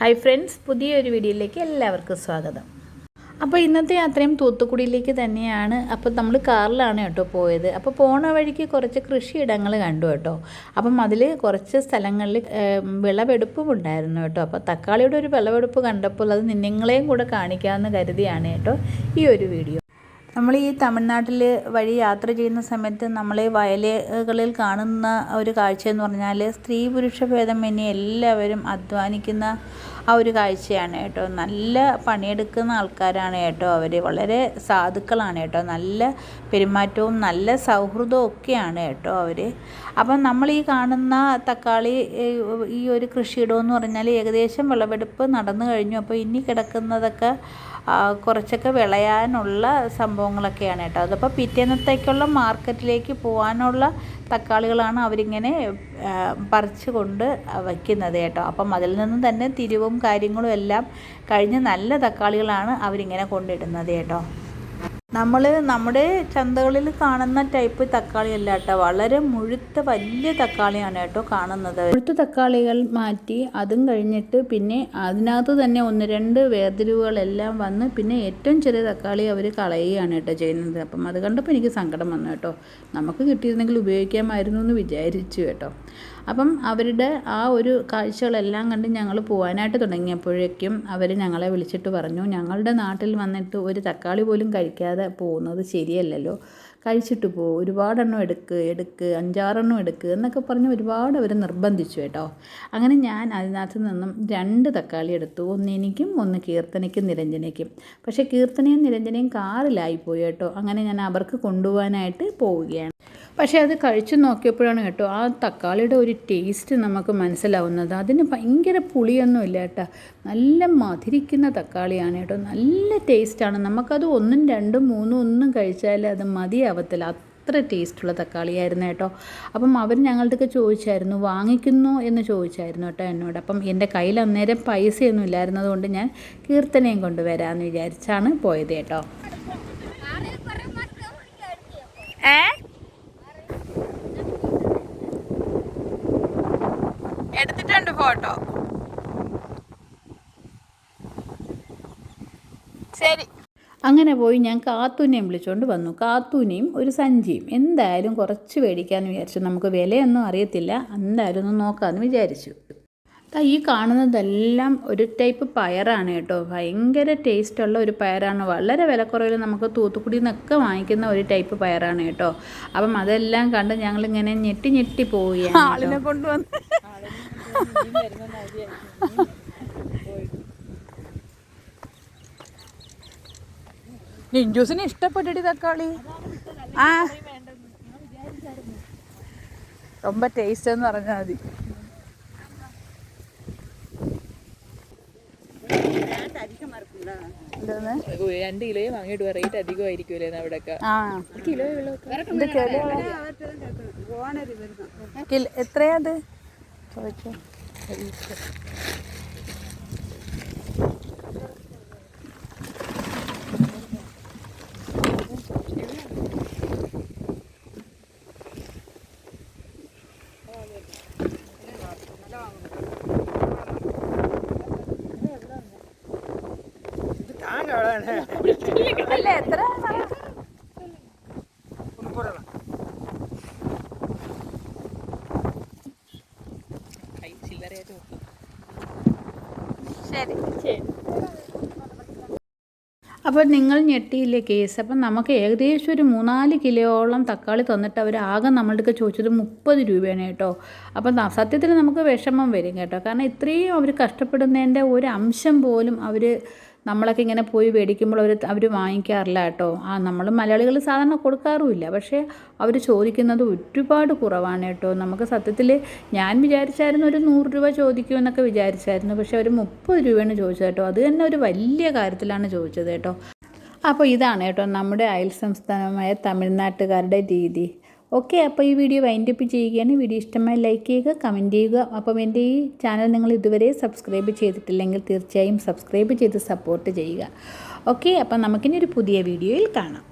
Hi friends പുതിയൊരു വീഡിയോയിലേക്ക് എല്ലാവർക്കും സ്വാഗതം. അപ്പോൾ ഇന്നത്തെ യാത്രയും തൂത്തുക്കുടിയിലേക്ക് തന്നെയാണ്. അപ്പോൾ നമ്മൾ കാറിലാണ് കേട്ടോ പോയത്. അപ്പോൾ പോണ വഴിക്ക് കുറച്ച് കൃഷിയിടങ്ങൾ കണ്ടു കേട്ടോ. അപ്പം അതിൽ കുറച്ച് സ്ഥലങ്ങളിൽ വിളവെടുപ്പും ഉണ്ടായിരുന്നു കേട്ടോ. അപ്പോൾ തക്കാളിയുടെ ഒരു വിളവെടുപ്പ് കണ്ടപ്പോൾ അത് നിങ്ങളെയും കൂടെ കാണിക്കാമെന്ന് കരുതിയാണ് കേട്ടോ ഈ ഒരു വീഡിയോ. നമ്മൾ ഈ തമിഴ്നാട്ടിൽ വഴി യാത്ര ചെയ്യുന്ന സമയത്ത് നമ്മൾ വയലുകളിൽ കാണുന്ന ഒരു കാഴ്ച എന്ന് പറഞ്ഞാൽ സ്ത്രീ പുരുഷ ഭേദമന്യേ എല്ലാവരും അധ്വാനിക്കുന്ന ആ ഒരു കാഴ്ചയാണ് കേട്ടോ. നല്ല പണിയെടുക്കുന്ന ആൾക്കാരാണ് കേട്ടോ അവർ വളരെ സാധുക്കളാണ് കേട്ടോ. നല്ല പെരുമാറ്റവും നല്ല സൗഹൃദവും ഒക്കെയാണ് കേട്ടോ അവർ അപ്പം നമ്മൾ ഈ കാണുന്ന തക്കാളി ഈ ഒരു കൃഷിയിടം എന്ന് പറഞ്ഞാൽ ഏകദേശം വിളവെടുപ്പ് നടന്നു കഴിഞ്ഞു. അപ്പോൾ ഇനി കിടക്കുന്നതൊക്കെ കുറച്ചൊക്കെ വിളയാനുള്ള സംഭവങ്ങളൊക്കെയാണ് കേട്ടോ. അതപ്പോൾ പിറ്റേന്നത്തേക്കുള്ള മാർക്കറ്റിലേക്ക് പോകാനുള്ള തക്കാളികളാണ് അവരിങ്ങനെ പറിച്ച് കൊണ്ട് വയ്ക്കുന്നത് കേട്ടോ. അപ്പം അതിൽ നിന്നും തന്നെ തിരിവും കാര്യങ്ങളും എല്ലാം കഴിഞ്ഞ് നല്ല തക്കാളികളാണ് അവരിങ്ങനെ കൊണ്ടിടുന്നത് കേട്ടോ. നമ്മൾ നമ്മുടെ ചന്തകളിൽ കാണുന്ന ടൈപ്പ് തക്കാളി അല്ല കേട്ടോ. വളരെ മുഴുത്ത വലിയ തക്കാളിയാണ് കേട്ടോ കാണുന്നത്. മുഴുത്ത തക്കാളികൾ മാറ്റി അതും കഴിഞ്ഞിട്ട് പിന്നെ അതിനകത്ത് തന്നെ ഒന്ന് രണ്ട് വേർതിരിവുകളെല്ലാം വന്ന് പിന്നെ ഏറ്റവും ചെറിയ തക്കാളി അവർ കളയുകയാണ് കേട്ടോ ചെയ്യുന്നത്. അപ്പം അത് കണ്ടപ്പോൾ എനിക്ക് സങ്കടം വന്നു കേട്ടോ. നമുക്ക് കിട്ടിയിരുന്നെങ്കിൽ ഉപയോഗിക്കാമായിരുന്നു എന്ന് വിചാരിച്ചു കേട്ടോ. അപ്പം അവരുടെ ആ ഒരു കാഴ്ചകളെല്ലാം കണ്ട് ഞങ്ങൾ പോകാനായിട്ട് തുടങ്ങിയപ്പോഴേക്കും അവർ ഞങ്ങളെ വിളിച്ചിട്ട് പറഞ്ഞു ഞങ്ങളുടെ നാട്ടിൽ വന്നിട്ട് ഒരു തക്കാളി പോലും കഴിക്കാതെ പോകുന്നത് ശരിയല്ലല്ലോ. കഴിച്ചിട്ട് പോ. ഒരുപാടെണ്ണം എടുക്ക് എടുക്ക് അഞ്ചാറെണ്ണം എടുക്ക് എന്നൊക്കെ പറഞ്ഞ് ഒരുപാട് അവർ നിർബന്ധിച്ചു കേട്ടോ. അങ്ങനെ ഞാൻ അതിനകത്ത് നിന്നും രണ്ട് തക്കാളി എടുത്തു. ഒന്ന് എനിക്കും ഒന്ന് കീർത്തനയ്ക്കും നിരഞ്ജനയ്ക്കും. പക്ഷേ കീർത്തനയും നിരഞ്ജനയും കാറിലായി പോയി കേട്ടോ. അങ്ങനെ ഞാൻ അവർക്ക് കൊണ്ടുപോകാനായിട്ട് പോവുകയാണ്. പക്ഷേ അത് കഴിച്ചു നോക്കിയപ്പോഴാണ് കേട്ടോ ആ തക്കാളിയുടെ ഒരു ടേസ്റ്റ് നമുക്ക് മനസ്സിലാവുന്നത്. അതിന് ഭയങ്കര പുളിയൊന്നും ഇല്ല കേട്ടോ. നല്ല മധുരിക്കുന്ന തക്കാളിയാണ് കേട്ടോ. നല്ല ടേസ്റ്റാണ് നമുക്കത് ഒന്നും രണ്ടും മൂന്നും ഒന്നും കഴിച്ചാൽ അത് മതിയാവത്തില്ല. അത്ര ടേസ്റ്റുള്ള തക്കാളിയായിരുന്നു കേട്ടോ. അപ്പം അവർ ഞങ്ങളുടെയൊക്കെ ചോദിച്ചായിരുന്നു വാങ്ങിക്കുന്നു? എന്ന് ചോദിച്ചായിരുന്നു കേട്ടോ എന്നോട്. അപ്പം എന്റെ കയ്യിൽ അന്നേരം പൈസയൊന്നും ഇല്ലായിരുന്നതുകൊണ്ട് ഞാൻ കീർത്തനയും കൊണ്ടുവരാമെന്ന് വിചാരിച്ചാണ് പോയത് കേട്ടോ. ഏ? എടുത്തിട്ടുണ്ട് ഫോട്ടോ. ശരി. അങ്ങനെ പോയി ഞാൻ കാത്തൂനെയും വിളിച്ചുകൊണ്ട് വന്നു. കാത്തൂനെയും ഒരു സഞ്ചിയും. എന്തായാലും കുറച്ച് മേടിക്കാമെന്ന് വിചാരിച്ചു. നമുക്ക് വിലയൊന്നും അറിയത്തില്ല. എന്തായാലും ഒന്ന് നോക്കാമെന്ന് വിചാരിച്ചു. ഈ കാണുന്നതെല്ലാം ഒരു ടൈപ്പ് പയറാണ് കേട്ടോ ഭയങ്കര ടേസ്റ്റുള്ള ഒരു പയറാണ് വളരെ വിലക്കുറവിൽ നമുക്ക് തൂത്തുക്കുടിയിൽ നിന്നൊക്കെ വാങ്ങിക്കുന്ന ഒരു ടൈപ്പ് പയറാണ് കേട്ടോ അപ്പം അതെല്ലാം കണ്ട് ഞങ്ങളിങ്ങനെ ഞെട്ടി ഞെട്ടി പോവുകയാണ് ആളിനെ കൊണ്ടുവന്ന് ലിഞ്ചൂസിന് ഇഷ്ടപ്പെട്ടടി തക്കാളി ആ ரொம்ப ടേസ്റ്റ് എന്ന് പറഞ്ഞാൽ മതി രണ്ട് കിലോയും വാങ്ങിയിട്ട് റേറ്റ് അധികമായിരിക്കുമല്ലേ അവിടെയൊക്കെ? ആ. കിലോ ഉള്ളൂ. ഇത് കിലോ കിലോ എത്രയാ അത്? ചോദിച്ചോ. അല്ല? എത്ര? ചില്ലറയായിട്ട് നോക്കാം ശരി. അപ്പോൾ നിങ്ങൾ ഞെട്ടിയില്ലേ കേസ്? അപ്പം നമുക്ക് ഏകദേശം ഒരു മൂന്നാൽ കിലോയോളം തക്കാളി തന്നിട്ട് അവർ ആകെ നമ്മളുടെ ചോദിച്ചത് മുപ്പത് രൂപയാണ് കേട്ടോ. അപ്പം സത്യത്തിന് സത്യത്തിൽ നമുക്ക് വിഷമം വരും കേട്ടോ. കാരണം ഇത്രയും അവർ കഷ്ടപ്പെടുന്നതിന്റെ ഒരു അംശം പോലും അവർ നമ്മളൊക്കെ ഇങ്ങനെ പോയി മേടിക്കുമ്പോൾ അവർ അവർ വാങ്ങിക്കാറില്ല കേട്ടോ. ആ നമ്മൾ മലയാളികൾ സാധാരണ കൊടുക്കാറുമില്ല. പക്ഷേ അവർ ചോദിക്കുന്നത് ഒരുപാട് കുറവാണ് കേട്ടോ. നമുക്ക് സത്യത്തിൽ ഞാൻ വിചാരിച്ചായിരുന്നു ഒരു നൂറ് രൂപ ചോദിക്കുമെന്നൊക്കെ വിചാരിച്ചായിരുന്നു. പക്ഷേ അവർ മുപ്പത് രൂപയാണ് ചോദിച്ചത് കേട്ടോ. അത് തന്നെ ഒരു വലിയ കാര്യത്തിലാണ് ചോദിച്ചത് കേട്ടോ. അപ്പോൾ ഇതാണ് കേട്ടോ നമ്മുടെ അയൽ സംസ്ഥാനമായ തമിഴ്നാട്ടുകാരുടെ രീതി. ഓക്കെ അപ്പോൾ ഈ വീഡിയോ വൈൻഡപ്പ് ചെയ്യുകയാണ്. വീഡിയോ ഇഷ്ടമായി ലൈക്ക് ചെയ്യുക കമന്റ് ചെയ്യുക. അപ്പം എന്റെ ഈ ചാനൽ നിങ്ങൾ ഇതുവരെ സബ്സ്ക്രൈബ് ചെയ്തിട്ടില്ലെങ്കിൽ തീർച്ചയായും സബ്സ്ക്രൈബ് ചെയ്ത് സപ്പോർട്ട് ചെയ്യുക. ഓക്കെ അപ്പം നമുക്കിനി ഒരു പുതിയ വീഡിയോയിൽ കാണാം.